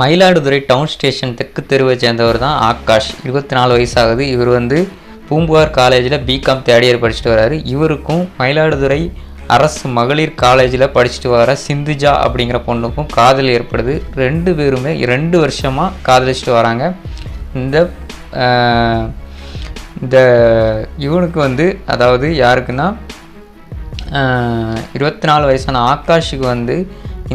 Mayiladuthurai down station தெற்கு தெருவை சேர்ந்தவர் தான் ஆகாஷ். இருபத்தி நாலு வயசாகுது. இவர் வந்து பூம்புகார் காலேஜில் பிகாம் தேர்ட் இயர் படிச்சுட்டு வராரு. இவருக்கும் மயிலாடுதுறை அரசு மகளிர் காலேஜில் படிச்சுட்டு வர சிந்துஜா அப்படிங்கிற பொண்ணுக்கும் காதல் ஏற்படுது. ரெண்டு பேருமே ரெண்டு வருஷமாக காதலிச்சுட்டு வராங்க. இந்த இந்த இவனுக்கு வந்து அதாவது யாருக்குன்னா இருபத்தி நாலு வயசான ஆகாஷுக்கு வந்து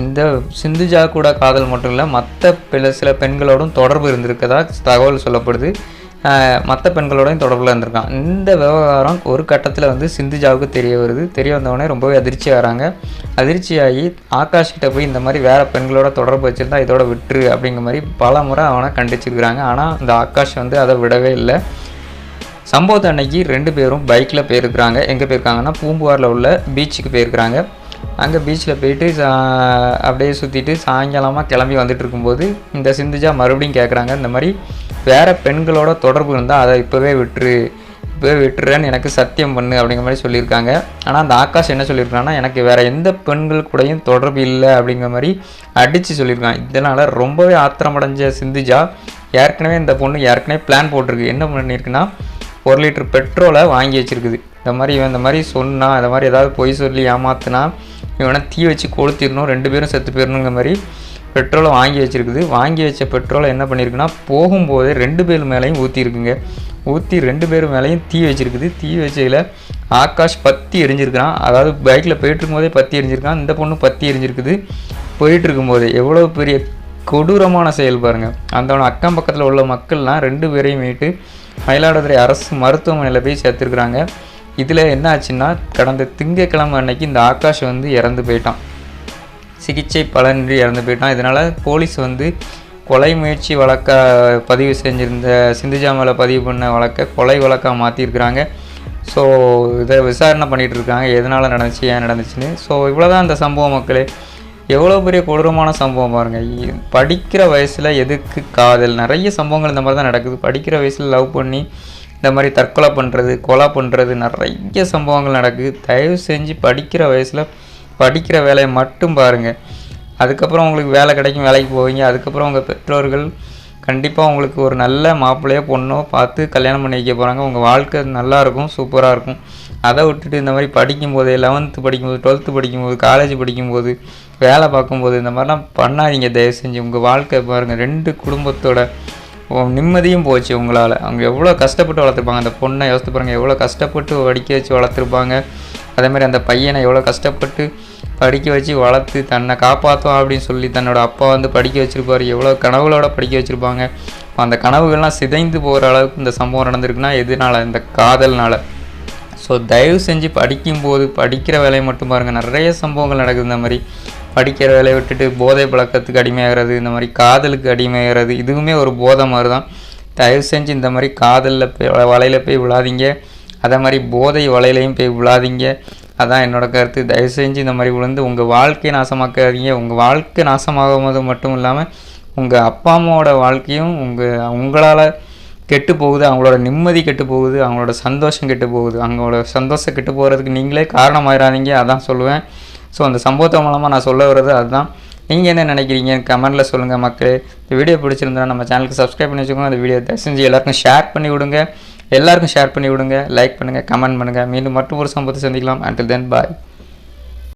இந்த சிந்துஜா கூட காதல் மட்டும் இல்லை மற்ற பில சில பெண்களோடும் தொடர்பு இருந்திருக்கதா தகவல் சொல்லப்படுது. மற்ற பெண்களோடையும் தொடர்பில் இருந்திருக்கான். இந்த விவகாரம் ஒரு கட்டத்தில் வந்து சிந்துஜாவுக்கு தெரிய வருது. தெரிய வந்தவொடனே ரொம்பவே அதிர்ச்சி ஆகிறாங்க அதிர்ச்சியாகி ஆகாஷ்கிட்ட போய் இந்த மாதிரி வேறு பெண்களோட தொடர்பு வச்சுருந்தா இதோட விட்டுரு அப்படிங்கிற மாதிரி பல முறை அவனை கண்டிச்சிருக்கிறாங்க. ஆனால் இந்த ஆகாஷ் வந்து அதை விடவே இல்லை. சம்பவத்தை அன்னைக்கு ரெண்டு பேரும் பைக்கில் போயிருக்கிறாங்க. எங்கே போயிருக்காங்கன்னா பூம்புகாரில் உள்ள பீச்சுக்கு போயிருக்கிறாங்க. அங்கே பீச்சில் போயிட்டு சா- அப்படியே சுற்றிட்டு சாயங்காலமாக கிளம்பி வந்துட்டு இருக்கும்போது இந்த சிந்துஜா மறுபடியும் கேட்குறாங்க இந்த மாதிரி வேறு பெண்களோட தொடர்பு இருந்தால் அதை இப்போவே விட்டுரு இப்போவே விட்டுறேன்னு எனக்கு சத்தியம் பண்ணு அப்படிங்கிற மாதிரி சொல்லியிருக்காங்க. ஆனால் அந்த ஆகாஷ் என்ன சொல்லியிருக்காங்கன்னா எனக்கு வேறு எந்த பெண்கள் கூடயும் தொடர்பு இல்லை அப்படிங்கிற மாதிரி அடித்து சொல்லியிருக்கான் இதனால் ரொம்பவே ஆத்திரமடைஞ்ச சிந்துஜா ஏற்கனவே இந்த பொண்ணு ஏற்கனவே பிளான் போட்டிருக்கு. என்ன பண்ணியிருக்குன்னா ஒரு லிட்டர் பெட்ரோலை வாங்கி வச்சுருக்குது. இந்த மாதிரி இவன் இந்த மாதிரி சொன்னான் இந்த மாதிரி ஏதாவது பொய் சொல்லி ஏமாத்தினா இவனை தீ வச்சு கொளுத்திடணும் ரெண்டு பேரும் செத்து போயிடணுங்கிற மாதிரி பெட்ரோலை வாங்கி வச்சிருக்குது. வாங்கி வச்ச பெட்ரோலை என்ன பண்ணியிருக்குன்னா போகும்போதே ரெண்டு பேர் மேலேயும் ஊற்றிருக்குங்க ஊற்றி ரெண்டு பேர் மேலேயும் தீ வச்சுருக்குது. தீ வச்சதில் ஆகாஷ் பத்தி எரிஞ்சிருக்கிறான். அதாவது பைக்கில் போயிட்டுருக்கும்போதே பத்தி எரிஞ்சிருக்கான் இந்த பொண்ணு பத்தி எரிஞ்சிருக்குது. போயிட்டு போதே எவ்வளோ பெரிய கொடூரமான செயல் பாருங்கள் அந்த அக்கம் பக்கத்தில் உள்ள மக்கள்லாம் ரெண்டு பேரையும் மீட்டு மயிலாடுதுறை அரசு மருத்துவமனையில் போய் சேர்த்துருக்குறாங்க. இதில் என்ன ஆச்சுன்னா கடந்த திங்கட்கிழமை அன்னைக்கு இந்த ஆகாஷ் வந்து இறந்து போயிட்டான். சிகிச்சை பலனின்றி இறந்து போயிட்டான். இதனால் போலீஸ் வந்து கொலை முயற்சி வழக்க பதிவு செஞ்சிருந்த சிந்துஜா மேலே பதிவு பண்ண வழக்கை கொலை வழக்காக மாற்றிருக்கிறாங்க ஸோ இதை விசாரணை பண்ணிகிட்டு இருக்காங்க. எதனால் நடந்துச்சு ஏன் நடந்துச்சுன்னு. ஸோ இவ்வளோதான் அந்த சம்பவம் மக்களே. எவ்வளோ பெரிய கொடூரமான சம்பவம் பாருங்கள் படிக்கிற வயசில் எதுக்கு காதல்? நிறைய சம்பவங்கள் இந்த மாதிரி தான் நடக்குது. படிக்கிற வயசில் லவ் பண்ணி இந்த மாதிரி தற்கொலை பண்ணுறது கொலை பண்ணுறது நிறைய சம்பவங்கள் நடக்குது. தயவு செஞ்சு படிக்கிற வயசில் படிக்கிற வேலையை மட்டும் பாருங்கள் அதுக்கப்புறம் உங்களுக்கு வேலை கிடைக்கும் வேலைக்கு போவீங்க. அதுக்கப்புறம் உங்கள் பெற்றோர்கள் கண்டிப்பாக உங்களுக்கு ஒரு நல்ல மாப்பிள்ளையோ பொண்ணோ பார்த்து கல்யாணம் பண்ணி வைக்க போகிறாங்க உங்கள் வாழ்க்கை நல்லாயிருக்கும் சூப்பராக இருக்கும். அதை விட்டுட்டு இந்த மாதிரி படிக்கும்போது லெவன்த்து படிக்கும்போது டுவெல்த்து படிக்கும்போது காலேஜ் படிக்கும்போது வேலை பார்க்கும்போது இந்த மாதிரிலாம் பண்ணாதீங்க. தயவு செஞ்சு உங்கள் வாழ்க்கை பாருங்கள் ரெண்டு குடும்பத்தோட நிம்மதியும் போச்சு உங்களால். அவங்க எவ்வளோ கஷ்டப்பட்டு வளர்த்துருப்பாங்க. அந்த பொண்ணை யோசித்து பாருங்கள் எவ்வளோ கஷ்டப்பட்டு படிக்க வச்சு வளர்த்துருப்பாங்க. அதேமாதிரி அந்த பையனை எவ்வளோ கஷ்டப்பட்டு படிக்க வச்சு வளர்த்து தன்னை காப்பாற்றும் அப்படின்னு சொல்லி தன்னோட அப்பா வந்து படிக்க வச்சுருப்பார். எவ்வளோ கனவுகளோட படிக்க வச்சுருப்பாங்க. அந்த கனவுகள்லாம் சிதைந்து போகிற அளவுக்கு இந்த சம்பவம் நடந்திருக்குன்னா எதனால? இந்த காதல்னால். ஸோ தயவு செஞ்சு படிக்கும்போது படிக்கிற வேலையை மட்டும் பாருங்கள் நிறைய சம்பவங்கள் நடக்குது இந்த மாதிரி. படிக்கிற வேலையை விட்டுட்டு போதை பழக்கத்துக்கு அடிமையாகிறது இந்த மாதிரி காதலுக்கு அடிமையாகிறது இதுவுமே ஒரு போதை மாதிரி தான் தயவு செஞ்சு இந்த மாதிரி காதலில் போய் வலையில் போய் விழாதீங்க. அதே மாதிரி போதை வலையிலையும் போய் விழாதீங்க. அதான் என்னோடய கருத்து. தயவு செஞ்சு இந்த மாதிரி விழுந்து உங்கள் வாழ்க்கையை நாசமாக்காதீங்க. உங்கள் வாழ்க்கை நாசமாகும்போது மட்டும் இல்லாமல் உங்கள் அப்பா அம்மாவோட வாழ்க்கையும் உங்கள் உங்களால் கெட்டு போகுது அவங்களோட நிம்மதி கெட்டு போகுது அவங்களோட சந்தோஷம் கெட்டு போகுது. அவங்களோட சந்தோஷம் கெட்டு போகிறதுக்கு நீங்களே காரணமாயிடாதீங்க அதான் சொல்லுவேன். ஸோ அந்த சம்பவத்தை மூலமாக நான் சொல்ல வர்றது அதுதான். நீங்கள் என்ன நினைக்கிறீங்க? கமெண்ட்டில் சொல்லுங்கள் மக்களே. இந்த வீடியோ பிடிச்சிருந்தா நம்ம சேனலுக்கு சப்ஸ்கிரைப் பண்ணி வச்சுக்கோங்க. அந்த வீடியோ தயவு செஞ்சு எல்லாருக்கும் ஷேர் பண்ணி விடுங்க. எல்லாருக்கும் ஷேர் பண்ணி விடுங்க. லைக் பண்ணுங்கள் கமெண்ட் பண்ணுங்கள் மீண்டும் மற்றும் ஒரு சம்பவத்தை சந்திக்கலாம். அண்டில் தென் பாய்